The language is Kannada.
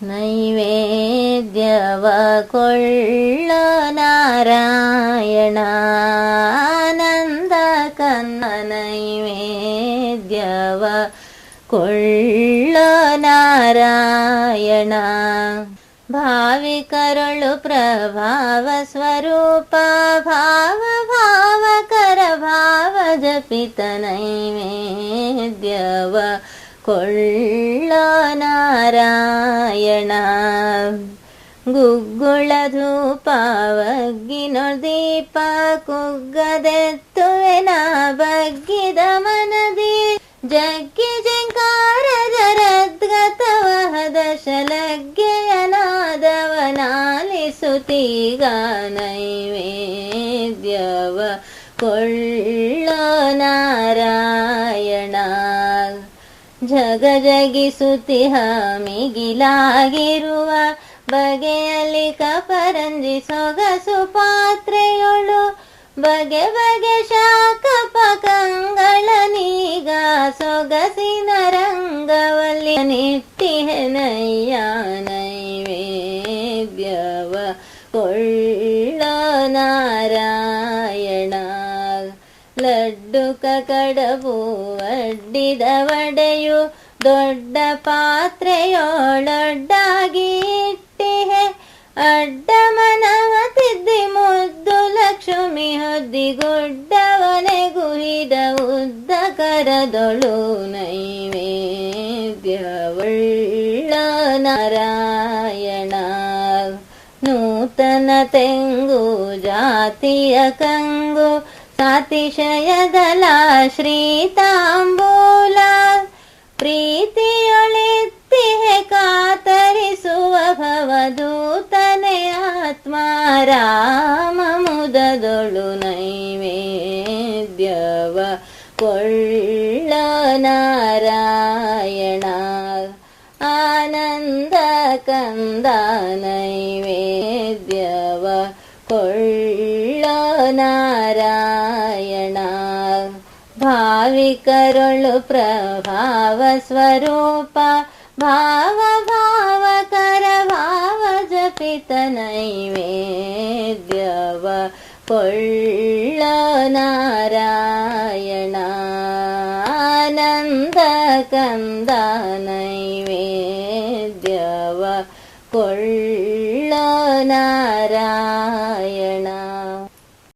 ನೈವೇದ್ಯವ ಕೊಳ್ಳ ನಾರಾಯಣ ಆನಂದ ಕನ್ನ ನೈವೇದ್ಯವ ಕೊಳ್ಳ ನಾರಾಯಣ ಭಾವಿಕರಳು ಪ್ರಭಾವ ಸ್ವರೂಪ ಭಾವ ಭಾವಕರ ಭಾವ ಜಪಿತ ನೈವೇದ್ಯವ ಕೊಳ್ಳ ನಾರಾಯಣ. ಗುಗ್ಗುಳ ಧೂಪವಗ್ಗಿನ ದೀಪ ಕುಗ್ಗದೆತ್ತುವೆನ ಬಗ್ಗಿದ ಮನದಿ. ಜಗ್ಗಿ ಜಂಕಾರ ಜರದ್ಗತವಹದ ಶಲಗ್ಗೆಯನಾದವನಾಲಿಸುತ್ತೀಗ ನೈವೇದ್ಯವ ಕೊಳ್ಳೋ ನಾರಾಯಣ ಮಿಗಿಲಾಗಿರುವ ಬಗೆಯಲ್ಲಿ ಕಪರಂಜಿ ಸೊಗಸು ಪಾತ್ರೆಯೊಳು. ಬಗೆ ಬಗೆ ಶಾಖ ಪಕಂಗಳನೀಗ ಸೊಗಸಿನ ರಂಗವಲ್ಲಿ ನಿಟ್ಟಿಹೆನಯ್ಯ ನೈವೇದ್ಯವ ಕೊಳ್ಳ ನಾರಾಯಣ. ಲಡ್ಡು ಕಡಬು ಅಡ್ಡಿದ ವಡೆಯು ದೊಡ್ಡ ಪಾತ್ರೆಯೊಳೊಡ್ಡಾಗಿ ಇಟ್ಟಿಹೆ ಅಡ್ಡ ಮನವ ತಿದ್ದಿ ಮುದ್ದು ಲಕ್ಷ್ಮಿ ಹೊದ್ದಿಗೊಡ್ಡವನೆ ಗುಹಿದ ಉದ್ದ ಕರದೊಳು ನೈವೇದ್ಯವಳ್ಳ ನಾರಾಯಣ ನೂತನ ತೆಂಗು ಜಾತಿಯ ಕಂಗು ಸಾತಿಶಯದಲ ಶ್ರೀತಾಂಬೂಲ ಪ್ರೀತಿಯೊಳೆತ್ತಿಹೆ ಕಾತರಿಸುವ ಭವದೂತನೆ ಆತ್ಮಾರಾಮ ಮುದದೊಳು ನೈವೇದ್ಯವ ಕೊಳ್ಳ ನಾರಾಯಣ. ಆನಂದ ಕಂದ ಕರುಳು ಪ್ರಭಾವ ಸ್ವರೂಪ ಭಾವ ಭಾವ ಕರ ಭಾವ ಜಪಿತ ನೈವೇದ್ಯವ ಕೊಳ್ಳ ನಾರಾಯಣ ಆನಂದ ಕಂದ ನೈವೇದ್ಯವ ಕೊಳ್ಳ ನಾರಾಯಣ